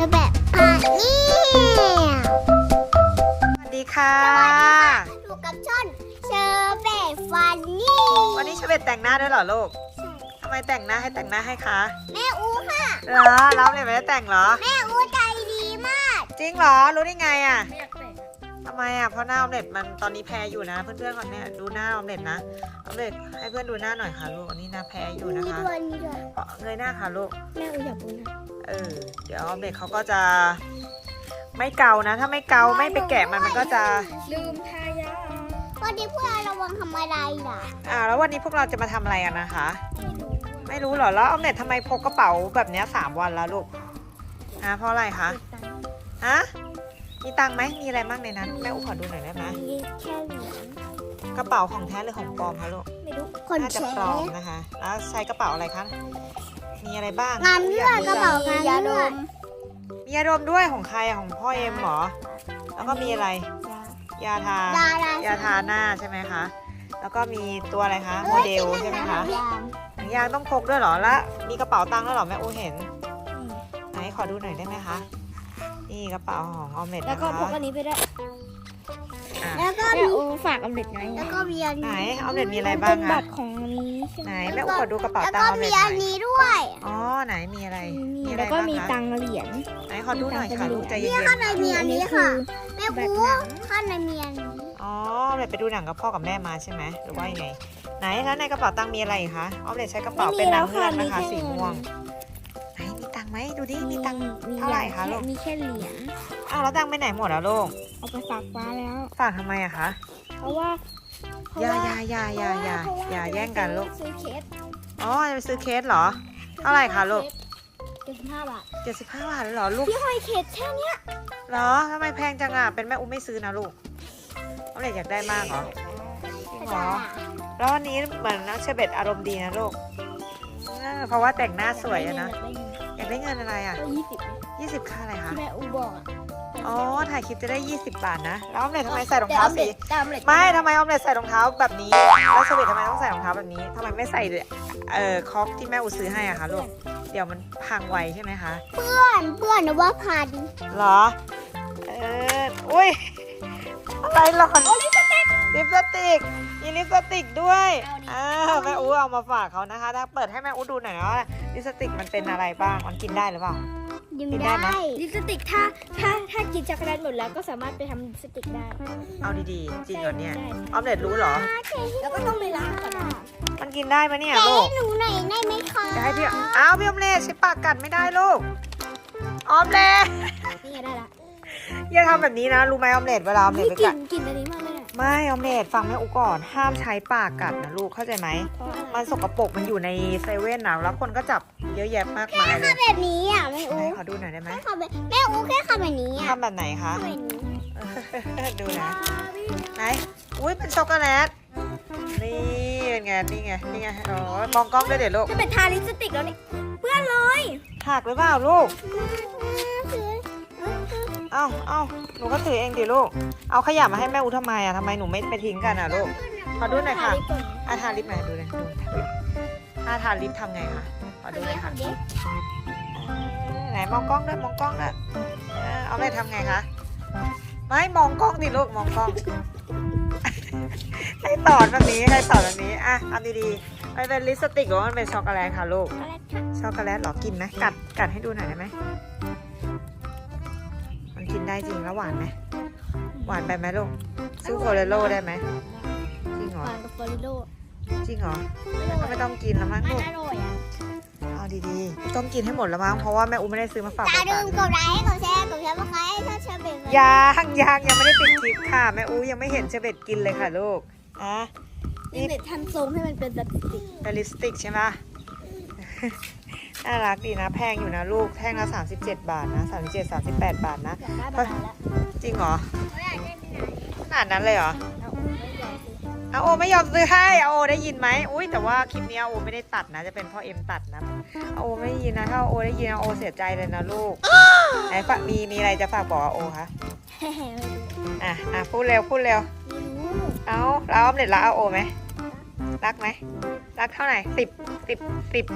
จะแบบอะนี่สวัสดีค่ะ อยู่กับช่อนเชอร์เบตฟันนี่วันนี้เชเบตแต่งหน้าด้วยเหรอลูกทำไมแต่งหน้าให้แต่งหน้าให้คะแม่อูค่ะเหรอเราเนี่ยไม่ได้แต่งเหรอ แม่อูใจดีมาก จริงเหรอ รู้ได้ไงอะ ไำไมอะเพราะหน้าออมเล็ตมันตอนนี้แพ้อยู่นะ เพื่อนๆก่อนเนี่ยดูหน้าออมเล็ตนะออมเล็ตให้เพื่อนดูหน้าหน่อยค่ะลูกอันนี้หน้าแพ้อยู่นะมีคะด้วยมีด้วยเงยหน้าค่ะลูก แม่อูอยากพูดนะเออเดี๋ยวออมเล็ตเขาก็จะ ไม่เกานะ ถ้าไม่เกาไม่ไปแกะมันมันก็จะ ลืมทายาวันนี้เพื่อนระวังทำอะไรล่ะอ่า แล้ววันนี้พวกเราจะมาทำอะไรกันนะคะ ไม่รู้เหรอแล้วออมเล็ตทำไมพกกระเป๋าแบบเนี้ยสามวันแล้วลูกฮะเพราะอะไรคะ ฮะ มีตังค์ไหมมีอะไรบ้างในนั้น แม่อุ๊ขอดูหน่อยได้ไหมมีแค่เหรียญกระเป๋าของแท้หรือของปลอมคะลูกไม่รู้คนน่าแชจะปลอมร์นะคะ แล้วใช้กระเป๋าอะไรคะมีอะไรบ้างงานเลือดกระเป๋างานเลือดมียาดมด้วยของใครอะของพ่อเอ็มเหรอ แล้วก็มีอะไร ยาทา ดารายาทาหน้าใช่ไหมคะ แล้วก็มีตัวอะไรคะโมเดลใช่ไหมคะหนังยางต้องพกด้วยเหรอ แล้วมีกระเป๋าตังค์ด้วยเหรอแม่อูเห็น ไหนขอดูหน่อยได้ไหมคะ นี่กระเป๋าของออมเล็ตแล้วนะก็พกคะอันนี้ไปด้วยอะแล้วก็แม่มีโอ้ฝากออมเล็ตไงแล้วก็มีอันไหนนี้ออมเล็ตมีอะไรบ้างเป็นบัอะตรของอันนี้ใช่ไหไหมนแม่อูขอดูกระเป๋าแล้วตังก็ค์ออมมีเล็ตหอัน่นอยนี้ด้วย อ๋อไหนมีอะไรมีนี่อะไรแล้วก็บ้างมีคะตังค์เหรียญไหนขอดูหน่อยค่ะลูกใจเย็นข้างในมีอันนี้ค่ะแม่แบอูบหนังข้างในมีอันนี้ๆอ๋อออมเล็ตไปดูหนังกับพ่อกับแม่มาใช่ไหมหรือว่ายังไงไหนแล้วในกระเป๋าตังค์มีอะไรอีกคะออมเล็ตใช้กระเป๋าเป็นนางเงือกนะคะสีม่วงไหนมีตัง ค์ไหมดูดิมีตังค์มีเท่าไหร่คะลูกมีแค่เหรียญอ้าวแล้วตังค์ไปไหนหมดอะลูกเอาไปฝากฟ้าแล้ว ฝากทำไมอะคะเพราะว่าเพระอย่าว่อย่าอย่าอย่าอย่าเพระว่อย่าแย่งกันลูกซื้อเคสอ๋อจะไปซื้อเคสเหรอเท่าไหร่คะลูกเจ็ดสิบห้าบาทเจ็ดสิบห้าบาทเลยเหรอลูกพี่ห้อยเคสแค่เนี้ยเหรอทำไมแพงจังอะเป็นแม่อุ้มไม่ซื้อนะลูกออมเล็ตอยากได้มากเหรอจริงเหรอแล้ววันนี้เหมือนน้องเชอร์เบตอารมณ์ดีนะลูกเออเพราะว่าแต่งหน้าสวยอะนะอยาก ได้เงินอะไรอะก็ยี่สิบยี่สิบค่าอะไรคะที่แม่อูบอกอะอ๋อ ถ่ายคลิปจะได้ 20 บาทนะ แล้วออมเล็ตทำไมใส่รองเท้าสี แต่ออมเล็ตไม่ทำไมออมเล็ตใส่รองเท้าแบบนี้ แล้วเชอร์เบตทำไมต้องใส่รองเท้าแบบนี้ทำไมไม่ใส่ เอ่อคอกที่แม่อูซื้อให้อะคะลูก เดี๋ยวมันพังไวใช่ไหมคะ เพื่อนเพื่อนนะว่าพันเหรอ เออ อุ้ย อะไรหรอนลิปส ติกลิปสติกมีลิปสติกด้วยอ่าแม่อูเอามาฝากเขานะคะถ้าเปิดให้แม่อูดูหน่อยนะว่าลิปสติกมันเป็นอะไรบ้าง มันกินได้หรือเปล่ายิ้มกินได้ได้ไหมลิปสติกถ้าถ้าถ้ากินช็อกโกแลตหมดแล้วก็สามารถไปทำลิปสติกได้ เอาดีๆ จริงเหรอเนี่ยได้ออมเล็ตรู้เหรอ แล้วก็ต้องไปล้างก่อนนะมันกินได้ปะเนี่ยแกะลูกให้หนูหน่อยได้ไหมคะจะให้พี่อ้าวพี่ออมเล็ตใช้ปากกัดไม่ได้ลูกออมเล็ตนี่ไงได้ละอย่าทำแบบนี้นะ รู้ไหมออมเล็ตเวลาออมเล็ตไปกลิ่กัดนกลิ่นอันนี้มากเลยเนี่ย ไม่ออมเล็ตฟังแม่อูก่อนห้ามใช้ปากกัดนะลูกเข้าใจไหมเพราะอะไรมันสกปรกมันอยู่ในเซเว่นนะแล้วคนก็จับเยอะแยะมากมายเลยแบบนี้อะแม่ไหนอูขอดูหน่อยได้ไหมแค่ทำแบบแม่อูแค่ทำแบบนี้อะทำแบบไหนคะทำแบบนี้ดูนะไหนอุ้ยเป็นช็อกโกแลตนี่เป็นไงนี่ไงนี่ไงอ๋อมองกล้องด้วยเดี๋ยวลูกจะเป็นทาลิปสติกแล้วนี่เพื่อนเลยหักหรือเปล่าลูก เอ้าเอ้าหนูก็ถือเองดิลูก เอาขยะมาให้แม่อูทำไมอะทำไมหนูไม่ไปทิ้งกันอะลูก ขอดูหน่อยค่ะทาลิปก่อนอาทาลิปหน่อยดูเลยดูถ้าทาลิปทำไงคะขอดูหน่อยค่ะไหนมองกล้องด้วยมองกล้องด้วยเออเอาไปทำไงคะไม่มองกล้องดิลูกมองกล้องใครสอนแบบนี้ใครสอนแบบนี้อะเอาดีๆมันเป็นลิปสติกหรือว่ามันเป็นช็อกโกแลตคะลูกช็อกโกแลตเหรอกินไหมกัดกัดให้ดูหน่อยได้ไหมมัน กินได้จริงแล้วหวานไหมหวานไปไหมลูกสู้โคเรโลได้ไหมจริงเหรอหวานกับฟอริโลจริงเหรอก็ไม่ต้องกินแล้วมั้งมันลูกอร่อยอะเอาดีๆต้องกินให้หมดแล้วมั้งเพราะว่าแม่อูไม่ได้ซื้อมาฝากอย่าป๊าลืป๊ามกดไลค์กดแชร์กดแชร์มาใครถ้าชอบแบบนี้ยังยังยังไม่ได้ปิดคลิปค่ะแม่อูยังไม่เห็นเชเบตกินเลยค่ะลูกอะนี่เด็ดทำทรงให้มันเป็นแบบสติกเป็นลิปสติกใช่ไหม น่ารักดีนะ แพงอยู่นะลูก แท่งละ37 บาทนะ37 38 บาทนะอยากได้มานานแล้วจริงเหรอขนาดนั้นเลยเหรอเอาไม่ยอมซื้ออาโอไม่ยอมซื้อให้อาโอได้ยินไหมอุ้ยแต่ว่าคลิปนี้อาโอไม่ได้ตัดนะ จะเป็นพ่อเอ็มตัดนะอาโอไม่ได้ยินนะ ถ้าอาโอได้ยินอาโอเสียใจเลยนะลูกไหนฝากมีมีอะไรจะฝากบอกอาโอคะอะอะพูดเร็วพูดเร็วไม่รู้เอาแล้วออมเล็ตรักอาโอไหมรักไหมรักเท่าไหร่สิบสิบสิบ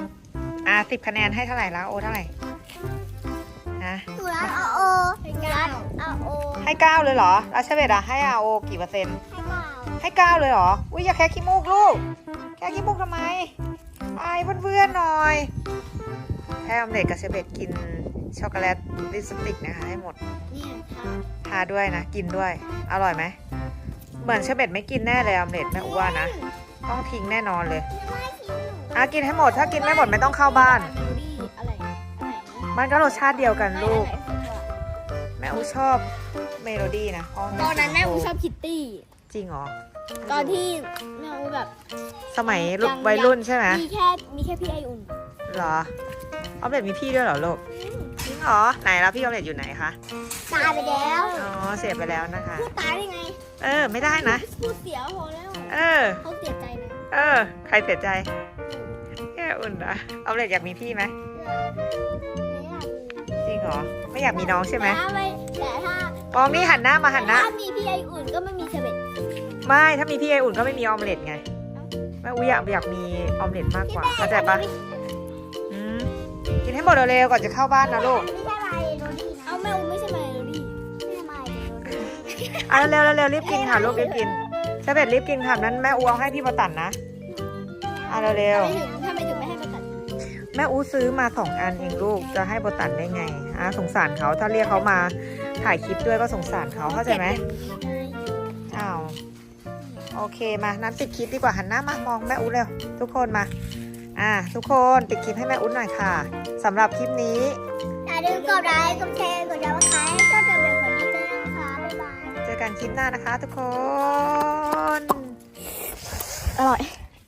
อะสิบคะแนนให้เท่าไหร่แล้วโอเท่าไหร่ฮะหนูรักเอาโอหนูรักเอาโอให้เก้าเลยเหรอแล้วเชเบตอะให้อาโอกี่เปอร์เซ็นต์ให้เปล่าให้เก้าเลยเหรอ อุ้ยอย่าแค่ขี้มูกลูก แค่ขี้มูกทำไมอายเพื่อนๆหน่อยให้ออมเล็ตกับเชเบตกินช็อกโกแลตลิปสติกนะคะให้หมดเนี่ยค่ะทาด้วยนะ กินด้วย อร่อยไหมเหมือนเชเบตไม่กินแน่เลยออมเล็ตแม่อ้วนนะต้องทิ้งแน่นอนเลยไม่ทิ้งหนู อะกินให้หมด ถ้ากินไม่หมดไม่ต้องเข้าบ้านเมโลดี้อะไรอะไรนะมันก็รสชาติเดียวกันลูกอะไรอะไรแม่อูชอบเมโลดี้นะเพราะตอนนั้นแม่อูชอบคิตตี้ จริงเหรอ ตอนที่แม่อูแบบสมัยรุ่นยังวัยรุ่นใช่ไหมมีแค่มีแค่พี่ไออุ่นเหรอออมเล็ตมีพี่ด้วยเหรอลูกจริงเหรอไหนแล้วพี่ออมเล็ตอยู่ไหนคะตายไปแล้วอ๋อเสียไปแล้วนะคะ พูดตายได้ไง เออ ไม่ได้นะ พูดเสียพอแล้วเออเขาเสียใจนะเออ ใครเสียใจ แค่อุ่นนะออมเล็ตอยากมีพี่ไหมจริงเหรอไม่อยากมีน้องใช่ไหมแต่ถ้าไม่แต่ถ้ามองนี่หันหน้ามาหันหน้า ถ้ามีพี่ไออุ่นก็ไม่มีเชเบตไม่ถ้ามีพี่ไออุ่นก็ไม่มีออมเล็ตไงแม่อุ้ยอยากอยากมีออมเล็ตมากกว่าเข้าใจปะอืมกินให้หมดเร็วๆก่อนจะเข้าบ้านนะลูกไม่ใช่ไมโลดี้นะเอาแม่อูไม่ใช่ไมโลดี้ไม่ใช่ไมโลดี้อะเร็วๆเร็วๆรีบกินค่ะลูกรีบกินเชเบตรีบกินค่ะนั้นแม่อูเอาให้พี่ประตันนะอะเร็วท แม่อูซื้อมาสองอันเองลูกจะให้ประตันได้ไงอะสงสารเขาถ้าเรียกเขามาถ่ายคลิปด้วยก็สงสารเขาเข้าใจไหมอ้าวโอเคมานั้นปิดคลิปดีกว่าหันหน้ามามองแม่อูเร็วทุกคนมา อะทุกคนปิดคลิปให้แม่อูหน่อยค่ะสำหรับคลิปนี้อย่าลืมกดไลค์กดแชร์กดติดตามให้ช่องเดบิวต์คนนี้ด้วยนะคะบ๊ายบายเจอกันคลิปหน้านะคะ ทุกคนอร่อย